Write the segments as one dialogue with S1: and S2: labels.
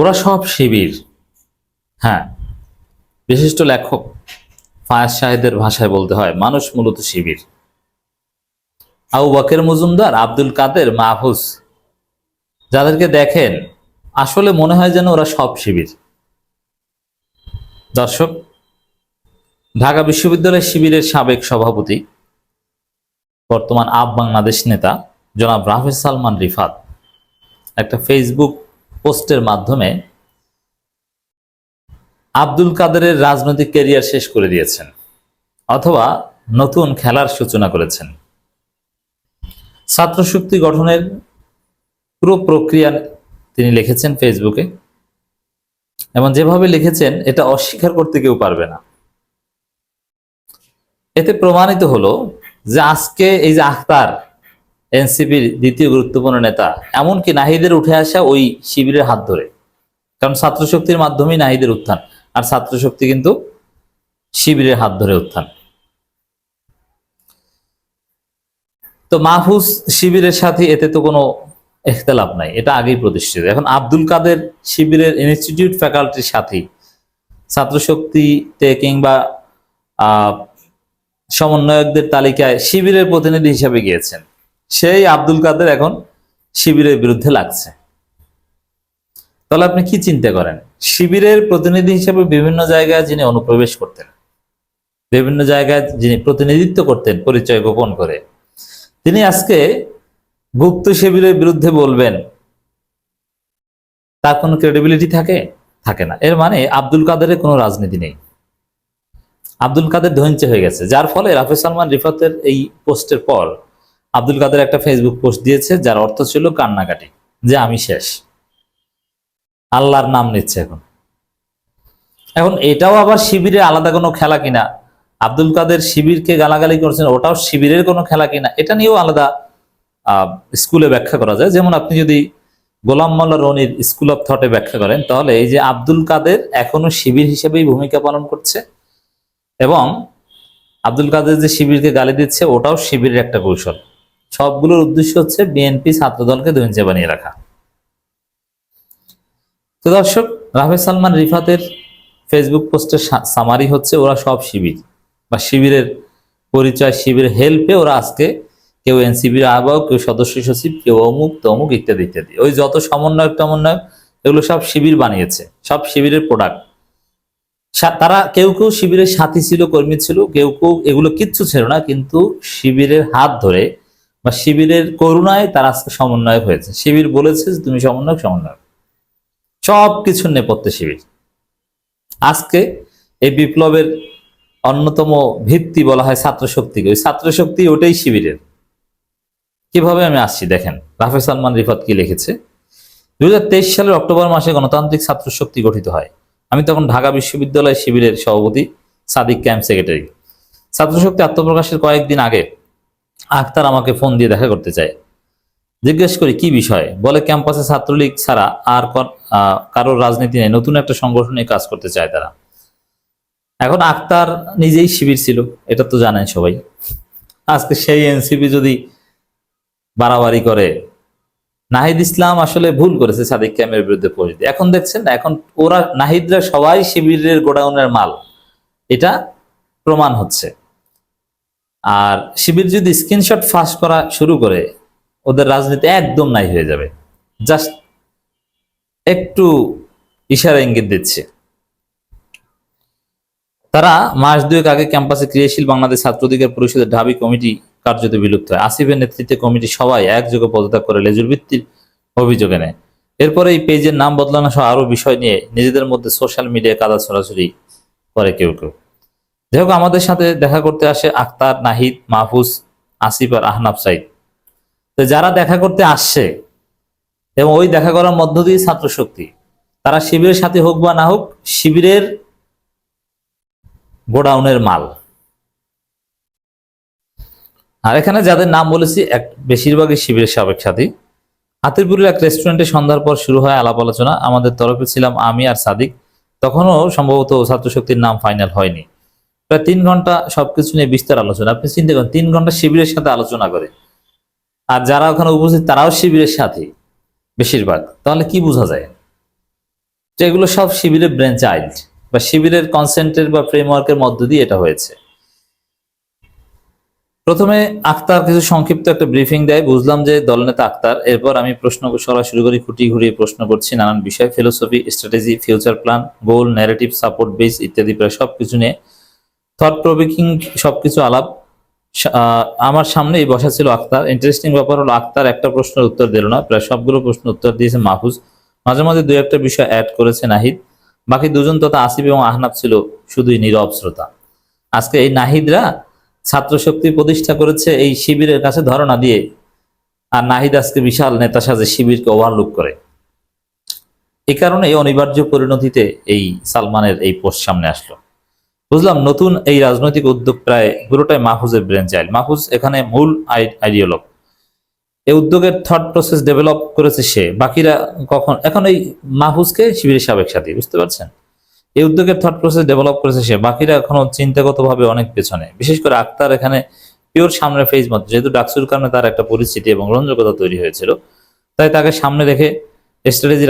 S1: ওরা সব শিবির। হ্যাঁ বিশিষ্ট লেখক ফায়াজ শাহেদের ভাষায় বলতে হয়, মানুষ মূলত শিবির। আবু বকের মজুমদার, আব্দুল কাদের মাহফুজ। যাদেরকে দেখেন, আসলে মনে হয় যেন ওরা সব শিবির। দর্শক, ঢাকা বিশ্ববিদ্যালয় শিবিরের সাবেক সভাপতি, বর্তমান আপ বাংলাদেশ নেতা জনাব রাফেজ সালমান রিফাত। একটা ফেসবুক পোস্টের মাধ্যমে আব্দুল কাদেরের রাজনৈতিক ক্যারিয়ার শেষ করে দিয়েছেন অথবা নতুন খেলার সূচনা করেছেন। ছাত্র শক্তি গঠনের পুরো প্রক্রিয়া তিনি লিখেছেন ফেসবুকে। এবং যেভাবে লিখেছেন, এটা অস্বীকার করতে কেউ পারবে না। এতে প্রমাণিত হলো যে আজকে এই যে আখতার এনসিপির দ্বিতীয় গুরুত্বপূর্ণ নেতা। এমনকি নাহিদের উঠে আসা ওই শিবিরের হাত ধরে। কারণ ছাত্র শক্তির মাধ্যমেই নাহিদের উত্থান। আর ছাত্র শক্তি কিন্তু শিবিরের হাত ধরে উত্থান। তো মাহফুজ শিবিরের সাথে এতে তো কোনো এখতলাফ নাই। এটা আগেই প্রতিষ্ঠিত। এখন আব্দুল কাদের শিবিরের ইনস্টিটিউট ফ্যাকাল্টির সাথেই ছাত্র শক্তিতে কিংবা সমন্বয়কদের তালিকায় শিবিরের প্রতিনিধি হিসেবে গিয়েছেন। সেই আব্দুল কাদের এখন শিবিরের বিরুদ্ধে লাগছে। তাহলে আপনি কি চিন্তা করেন? শিবিরের প্রতিনিধি হিসেবে বিভিন্ন জায়গায় যিনি অনুপ্রবেশ করতেন, বিভিন্ন জায়গায় যিনি প্রতিনিধিত্ব করতেন, পরিচয় গোপন করে, তিনি আজকে গুপ্ত শিবিরের বিরুদ্ধে বলবেন, তার কোনো ক্রেডিবিলিটি থাকে? থাকে না। এর মানে আব্দুল কাদেরের কোনো রাজনীতি নেই। আব্দুল কাদের ধৈর্য হয়ে গেছে। যার ফলে রাফে সালমান রিফাতের এই পোস্টের পর আব্দুল কাদের একটা ফেসবুক পোস্ট দিয়েছে, যার অর্থ ছিল কান্নাকাটি, যে আমি শেষ। আল্লাহর নাম নিচ্ছে এখন। এখন এটাও আবার শিবিরের আলাদা কোনো খেলা কিনা? আব্দুল কাদের শিবিরকে গালাগালি করছেন, ওটাও শিবিরের কোনো খেলা কিনা? এটা নিয়েও আলাদা স্কুলে ব্যাখ্যা করা যায়। যেমন আপনি যদি গোলাম মোল্লা রনির স্কুল অফ থটে ব্যাখ্যা করেন, তাহলে এই যে আব্দুল কাদের এখনও শিবির হিসেবেই ভূমিকা পালন করছে, এবং আব্দুল কাদের যে শিবিরকে গালি দিচ্ছে, ওটাও শিবিরের একটা কৌশল। সবগুলোর উদ্দেশ্য হচ্ছে বিএনপি ছাত্রদলকে দৈঞ্চে বানিয়ে রাখা। তো দর্শক, রাফেজ সালমান রিফাতের ফেসবুক পোস্টের সামারি হচ্ছে ওরা সব শিবির বা শিবিরের পরিচয় শিবিরের হেল্পে ওরা আজকে কেউ এনসিবির আহ্বায়ক, কেউ সদস্য সচিব, কেউ অমুক, তমুক ইত্যাদি ইত্যাদি। ওই যত সমন্বয়ক, টমন্বয়ক, এগুলো সব শিবির বানিয়েছে, সব শিবিরের প্রোডাক্ট তারা কেউ কেউ শিবিরের সাথী ছিল, কর্মী ছিল, কেউ কেউ এগুলো কিচ্ছু ছিল না, কিন্তু শিবিরের হাত ধরে বা শিবিরের করুণায় তারা আজকে সমন্বয়ক হয়েছে। শিবির বলেছে তুমি সমন্বয়ক সমন্বয়ক। সব কিছুর নেপথ্যে শিবির। আজকে এই বিপ্লবের অন্যতম ভিত্তি বলা হয় ছাত্র শক্তিকে ওই ছাত্র শক্তি ওটাই শিবিরের। কীভাবে আমি আসছি দেখেন রাফে সালমান রিফাত কি লিখেছে? দুই হাজার তেইশ সালের অক্টোবর মাসে গণতান্ত্রিক ছাত্র শক্তি গঠিত হয়। আমি তখন ঢাকা বিশ্ববিদ্যালয় শিবিরের সভাপতি সাদিক ক্যাম্প সেক্রেটারি। ছাত্রশক্তি আত্মপ্রকাশের কয়েকদিন আগে আখতার আমাকে ফোন দিয়ে দেখা করতে চায়। জিজ্ঞেস করি, কি বিষয়? বলে, ক্যাম্পাসে ছাত্রলীগ ছাড়া আর কারোর রাজনীতি নেই। নতুন একটা সংগঠনে কাজ করতে চায় তারা। এখন আক্তার নিজেই শিবির ছিল, এটা তো জানেন সবাই। আজকে সেই এনসিপি যদি বাড়াবাড়ি করে, নাহিদ ইসলাম আসলে ভুল করেছে সাদিক ক্যামের বিরুদ্ধে পোস্ট এখন দেখছেন এখন ওরা, নাহিদরা সবাই শিবিরের গোডাউনের মাল। এটা প্রমাণ হচ্ছে। আর শিবির যদি স্ক্রিনশট ফাঁস করা শুরু করে, ওদের রাজনীতি একদম নাই হয়ে যাবে। জাস্ট একটু ইশারা ইঙ্গিত দিচ্ছে। তারা মাস দুয়েক আগে ক্যাম্পাসে ক্রিয়াশীল বাংলাদেশ ছাত্র অধিকার পরিষদের ঢাবি কমিটি কার্যত বিলুপ্ত হয়। আসিফের নেতৃত্বে কমিটি সবাই একযোগে পদত্যাগ করে লেজুর ভিত্তির অভিযোগে নেয়। এরপরে এই পেজের নাম বদলানো সহ আরও বিষয় নিয়ে নিজেদের মধ্যে সোশ্যাল মিডিয়ায় কাদা ছড়াছড়ি করে কেউ কেউ। যাই হোক, আমাদের সাথে দেখা করতে আসে আক্তার নাহিদ, মাহফুজ, আসিফ আর আহনাফ সাইদ। তো যারা দেখা করতে আসছে এবং ওই দেখা করার মধ্য দিয়ে ছাত্র শক্তি তারা শিবিরের সাথে হোক বা না হোক, শিবিরের গোডাউনের মাল। আর এখানে যাদের নাম বলেছি, এক বেশিরভাগই শিবিরের সাবেক সাথী। হাতিরপুরের এক রেস্টুরেন্টে সন্ধ্যার পর শুরু হয় আলাপ আলোচনা। আমাদের তরফে ছিলাম আমি আর সাদিক। তখনও সম্ভবত ছাত্র শক্তির নাম ফাইনাল হয়নি। প্রায় তিন ঘণ্টা সবকিছু নিয়ে বিস্তার আলোচনা। আপনি চিন্তা করেন, তিন ঘণ্টা শিবিরের সাথে আলোচনা করে। আর যারা ওখানে উপস্থিত, তারাও শিবিরের সাথে বেশিরভাগ। তাহলে কি বোঝা যায়? তো এগুলো সব শিবিরের ব্রেন চাইল্ড বা শিবিরের কনসেন্টের বা ফ্রেমওয়ার্কের মধ্য দিয়ে এটা হয়েছে। প্রথমে আক্তার কিছু সংক্ষিপ্ত একটা ব্রিফিং দেয়। বুঝলাম যে দলনেতা আক্তার। এরপর আমি প্রশ্ন করা শুরু করি, খুঁটি ঘুরিয়ে প্রশ্ন করছি, নানান বিষয় philosophy strategy future plan goal narrative support base ইত্যাদি, প্রায় সবকিছু নিয়ে থট প্রবেকিং সবকিছু আলাপ। আমার সামনেই বসা ছিল আক্তার। ইন্টারেস্টিং ব্যাপার হলো আক্তার একটা প্রশ্নের উত্তর দিল না। প্রায় সবগুলো প্রশ্ন উত্তর দিয়েছে মাহফুজ। মাঝে মাঝে দুই একটা বিষয় অ্যাড করেছে নাহিদ। বাকি দুজন তথা আসিফ এবং আহনাব ছিল শুধুই নীরব শ্রোতা। আজকে এই নাহিদরা ছাত্র শক্তি প্রতিষ্ঠা করেছে এই শিবিরের কাছে ধারণা দিয়ে। আর নাহিদ আজকে বিশাল নেতা সাজে শিবিরকে ওভারলুক করে। এই কারণে এই অনিবার্য পরিণতিতে এই সালমানের এই পোস্ট সামনে আসলো। বুঝলাম, নতুন এই রাজনৈতিক উদ্যোগ প্রায় পুরোটাই মাহফুজের ব্রেন চাইল্ড মাহফুজ এখানে মূল আইডিওলগ এই উদ্যোগের থট প্রসেস ডেভেলপ করেছে সে। বাকিরা কখন এখন এই মাহফুজকে শিবিরের সাবেক সাথী, বুঝতে পারছেন? এই উদ্যোগের থট প্রসেস ডেভেলপ করেছে সে। বাকিরা এখনও চিন্তাগতভাবে অনেক পেছনে। বিশেষ করে আক্তার এখানে পিওর সামনে ফেজ মতো যেহেতু ডাকসুর কারণে তার একটা পরিস্থিতি এবং রঞ্জকতা তৈরি হয়েছিল। তাই তাকে সামনে রেখে স্ট্র্যাটেজি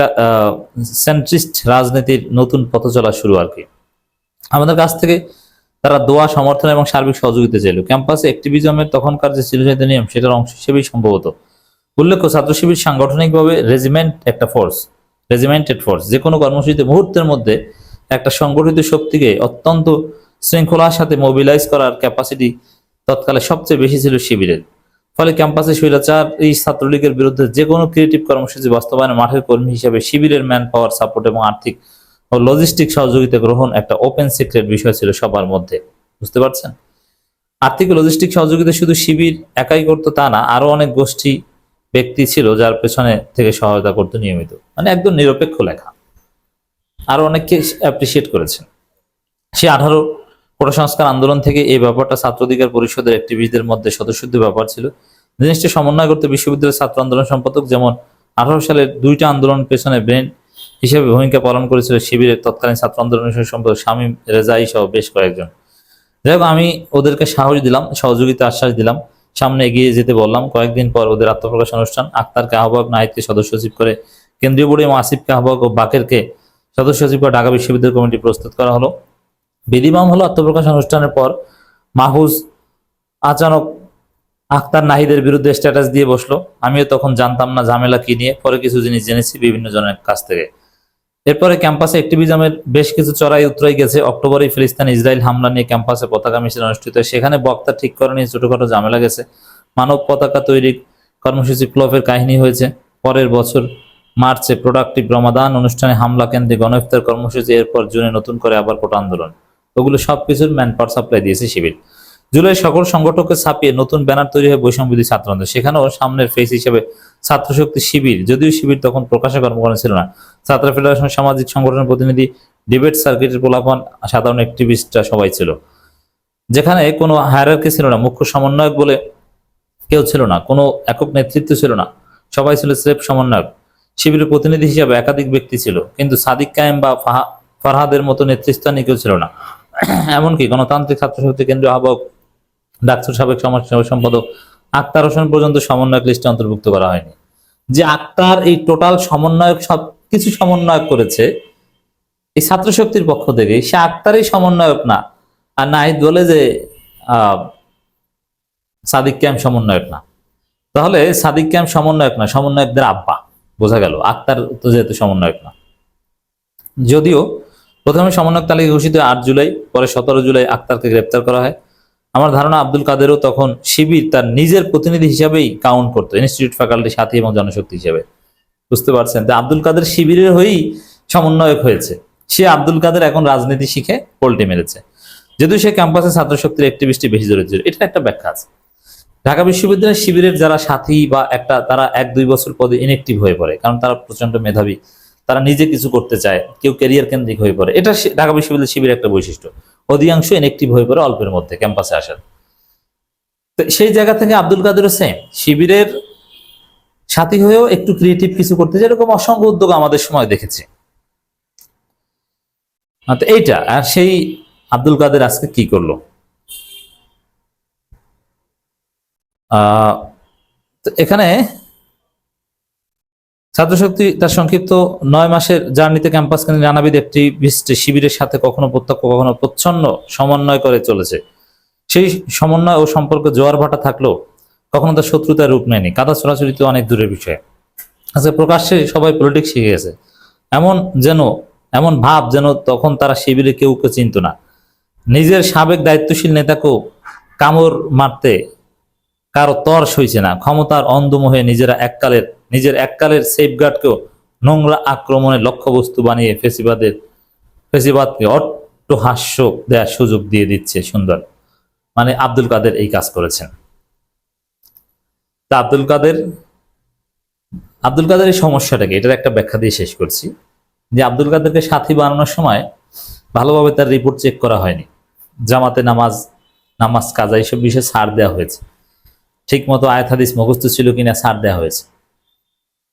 S1: সেন্ট্রিস্ট রাজনীতির নতুন পথ চলা শুরু আর কি। আমাদের কাছ থেকে তারা দোয়া, সমর্থন এবং সার্বিক সহযোগিতা চাইল। ক্যাম্পাসে অ্যাক্টিভিজমের তখনকার যে চিরচেত নিয়ম, সেটার অংশ হিসেবেই সম্ভবত। উল্লেখ্য ছাত্র শিবির সাংগঠনিকভাবে রেজিমেন্ট একটা ফোর্স রেজিমেন্টেড ফোর্স যে কোনো কর্মসূচিতে মুহূর্তের মধ্যে একটা সংগঠিত শক্তিকে অত্যন্ত শৃঙ্খলার সাথে মোবিলাইজ করার ক্যাপাসিটি তৎকালে সবচেয়ে বেশি ছিল শিবিরের। ফলে ক্যাম্পাসে স্বৈরাচার, এই ছাত্রলীগের বিরুদ্ধে যে কোনো ক্রিয়েটিভ কর্মসূচি বাস্তবায়নে মাঠের কর্মী হিসেবে শিবিরের ম্যান পাওয়ার সাপোর্ট এবং আর্থিক ও লজিস্টিক সহযোগিতা গ্রহণ একটা ওপেন সিক্রেট বিষয় ছিল সবার মধ্যে, বুঝতে পারছেন? আর্থিক লজিস্টিক সহযোগিতা শুধু শিবির একাই করতো তা না, আরও অনেক গোষ্ঠী ব্যক্তি ছিল যার পেছনে থেকে সহায়তা করতে নিয়মিত। মানে একদম নিরপেক্ষ লেখা। আরও অনেককে অ্যাপ্রিসিয়েট করেছেন। সে আঠারো কোটা আন্দোলন থেকে এই ব্যাপারটা ছাত্র অধিকার পরিষদের অ্যাক্টিভিস্টদের মধ্যে স্বতঃসিদ্ধ ব্যাপার ছিল। জিনিসটি সমন্বয় করতে বিশ্ববিদ্যালয়ের ছাত্র আন্দোলন সম্পাদক যেমন আঠারো সালের দুইটা আন্দোলন পেছনে ব্রেন হিসেবে ভূমিকা পালন করেছিল শিবিরের তৎকালীন ছাত্র আন্দোলনের সম্পাদক শামীম রেজাই সহ বেশ কয়েকজন। যাই হোক, আমি ওদেরকে সাহস দিলাম, সহযোগিতা আশ্বাস দিলাম। সামনে এগিয়ে যেতে বললাম। কয়েকদিন পর ওদের আত্মপ্রকাশ অনুষ্ঠান। আক্তারকে আহ্বায়ক নাহিদকে সদস্য সচিব করে কেন্দ্রীয় বোর্ডে আসিফকে আহ্বায়ক ও বাকেরকে সদস্য সচিব করে ঢাকা বিশ্ববিদ্যালয় কমিটি প্রস্তুত করা হলো। বিধিমাম হলো আত্মপ্রকাশ অনুষ্ঠানের পর মাহুজ আচানক আক্তার নাহিদের বিরুদ্ধে স্ট্যাটাস দিয়ে বসল। আমিও তখন জানতাম না ঝামেলা কি নিয়ে। পরে কিছু জিনিস জেনেছি বিভিন্ন জনের কাছ থেকে। এরপরে ক্যাম্পাসে অ্যাক্টিভিজমের বেশ কিছু চড়াই উতরাই গেছে। অক্টোবরে ফিলিস্তিন ইসরায়েল হামলা নিয়ে ক্যাম্পাসে পতাকা মিছিল অনুষ্ঠিত সেখানে বক্তা ঠিক করে নিয়ে ছোটখাটো ঝামেলা গেছে। মানব পতাকা তৈরি কর্মসূচি ক্লবের কাহিনী হয়েছে। পরের বছর মার্চে প্রোডাক্টিভ রমাদান অনুষ্ঠানে হামলা কেন্দ্রে গণইফতার কর্মসূচি, এরপর জুনে নতুন করে আবার কোটা আন্দোলন। ওগুলো সবকিছুর ম্যান পাওয়ার সাপ্লাই দিয়েছে শিবির। জুলাই সকল সংগঠককে ছাপিয়ে নতুন ব্যানার তৈরি হয় বৈষম্যবিধি ছাত্র সেখানেও সামনের ফেস হিসেবে ছাত্র শক্তি শিবির, যদিও শিবির তখন প্রকাশে কর্মকরণ ছিল না। ছাত্র ফেডারেশন, সামাজিক সংগঠনের প্রতিনিধি ডিবেট সার্কিটের পোলাপন সাধারণ অ্যাক্টিভিস্টরা সবাই ছিল। যেখানে কোনো হায়ারার্কি ছিল না, মুখ্য সমন্বয়ক বলে কেউ ছিল না, কোনো একক নেতৃত্ব ছিল না, সবাই ছিল স্রেফ সমন্বয়ক। শিবিরের প্রতিনিধি হিসাবে একাধিক ব্যক্তি ছিল, কিন্তু সাদিক কায়েম বা ফাহা- ফারহাদের মতো নেতৃস্থানীয় কেউ ছিল না। এমনকি গণতান্ত্রিক ছাত্র শক্তি কেন্দ্রীয় আহ্বায়ক ডাকসুর সাবেক সমাজ সম্পাদক আক্তার হোসেন পর্যন্ত সমন্বয়ক লিস্টে অন্তর্ভুক্ত করা হয়নি। যে আক্তার এই টোটাল সমন্বয়ক সব কিছু সমন্বয়ক করেছে, এই ছাত্র শক্তির পক্ষ থেকে সে আক্তারই সমন্বয়ক না, আর নাহিদ বলে যে সাদিক ক্যাম সমন্বয়ক না। তাহলে সাদিক ক্যাম্প সমন্বয়ক না, সমন্বয়কদের আব্বা, বোঝা গেল। আক্তার তো যেহেতু সমন্বয়ক না। যদিও প্রথমে সমন্বয়ক তালিকা ঘোষিত আট জুলাই, পরে সতেরো জুলাই আক্তারকে গ্রেপ্তার করা হয়। আমার ধারণা আব্দুল কাদেরও তখন শিবির তার নিজের প্রতিনিধি হিসাবেই কাউন্ট করতো ইনস্টিটিউট ফ্যাকাল্টি সাথী এবং জনশক্তি হিসেবে। বুঝতে পারছেন? তো আব্দুল কাদের শিবিরের হয়েই সমন্বয়ক হয়েছে। সে আব্দুল কাদের এখন রাজনীতি শিখে পোল্টে মেরেছে। যদিও সে ক্যাম্পাসে ছাত্র শক্তির অ্যাক্টিভিস্টে বেশি জড়িত ছিল। এটা একটা ব্যাখ্যা আছে। ঢাকা বিশ্ববিদ্যালয়ের শিবিরের যারা সাথী বা একটা তারা এক দুই বছর পদে ইনএক্টিভ হয়ে পড়ে, কারণ তারা প্রচণ্ড মেধাবী, তারা নিজে কিছু করতে চায়, কেউ ক্যারিয়ার কেন্দ্রিক হয়ে পড়ে। এটা ঢাকা বিশ্ববিদ্যালয় শিবিরের একটা বৈশিষ্ট্য। অধিকাংশ ইনএক্টিভ হয়ে পড়ে অল্পের মধ্যে ক্যাম্পাসে আসার। তো সেই জায়গা থেকে আব্দুল কাদের সেম শিবিরের সাথী হয়েও একটু ক্রিয়েটিভ কিছু করতে চায় এরকম অসংখ্য উদ্যোগ আমাদের সময় দেখেছি। তো এইটা, আর সেই আব্দুল কাদের আজকে কি করল? এখানে ছাত্রশক্তি তার সংক্ষিপ্ত নয় মাসের জার্নিতে ক্যাম্পাস কেন্দ্রে নানাবিধ একটি শিবিরের সাথে কখনো প্রত্যক্ষ, কখনো প্রচ্ছন্ন সমন্বয় করে চলেছে। সেই সমন্বয় ও সম্পর্ক জোয়ার ভাটা থাকলেও কখনো তার শত্রুতার রূপ নেয়নি। কাদা ছড়াছড়ি তো অনেক দূরের বিষয়। আজকে প্রকাশ্যে সবাই পলিটিক্স শিখে গেছে। এমন যেন, এমন ভাব যেন তখন তারা শিবিরে কেউ কেউ চিনত না। নিজের সাবেক দায়িত্বশীল নেতাকেও কামড় মারতে কারও তর সইছে না। ক্ষমতার অন্ধমোহে নিজেরা এককালের নিজের এককালের সেফগার্ডকেও নোংরা আক্রমণের লক্ষ্যবস্তু বানিয়ে ফেসিবাদের ফেসিবাদকে অট্টহাস্য দেওয়ার সুযোগ দিয়ে দিচ্ছে সুন্দর। মানে আব্দুল কাদের এই কাজ করেছেন। তা আব্দুল কাদের আব্দুল কাদের এই সমস্যাটাকে এটার একটা ব্যাখ্যা দিয়ে শেষ করছি। যে আব্দুল কাদেরকে সাথী বানানোর সময় ভালোভাবে তার রিপোর্ট চেক করা হয়নি। জামাতে নামাজ নামাজ কাজা এইসব বিষয়ে ছাড় দেওয়া হয়েছে। ঠিক মতো আয়াত হাদিস মুখস্থ ছিল কিনা ছাড় দেওয়া হয়েছে।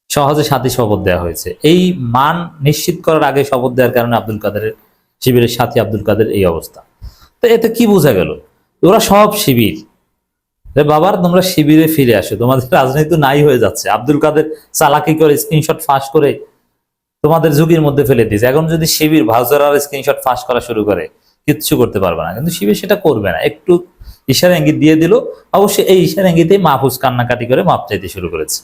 S1: সহজে সাথী শপথ দেওয়া হয়েছে। এই মান নিশ্চিত করার আগে শপথ দেওয়ার কারণে আব্দুল কাদেরের শিবিরের সাথী আব্দুল কাদের এই অবস্থা। তো এতে কি বোঝা গেল? ওরা সব শিবির। বাবার তোমরা শিবিরে ফিরে আসো। তোমাদের রাজনীতি নাই হয়ে যাচ্ছে। আব্দুল কাদের চালাকি করে স্ক্রিনশট ফাঁস করে তোমাদের ঝুঁকির মধ্যে ফেলে দিয়েছে। এখন যদি শিবির ভাউজার আর স্ক্রিনশট ফাঁস করা শুরু করে, কিচ্ছু করতে পারবে না। কিন্তু শিবির সেটা করবে না। একটু ইশারা ইঙ্গিত দিয়ে দিল। অবশ্যই এই ইশারা ইঙ্গিতেই মাহফুজ কান্নাকাটি করে মাপ চাইতে শুরু করেছে।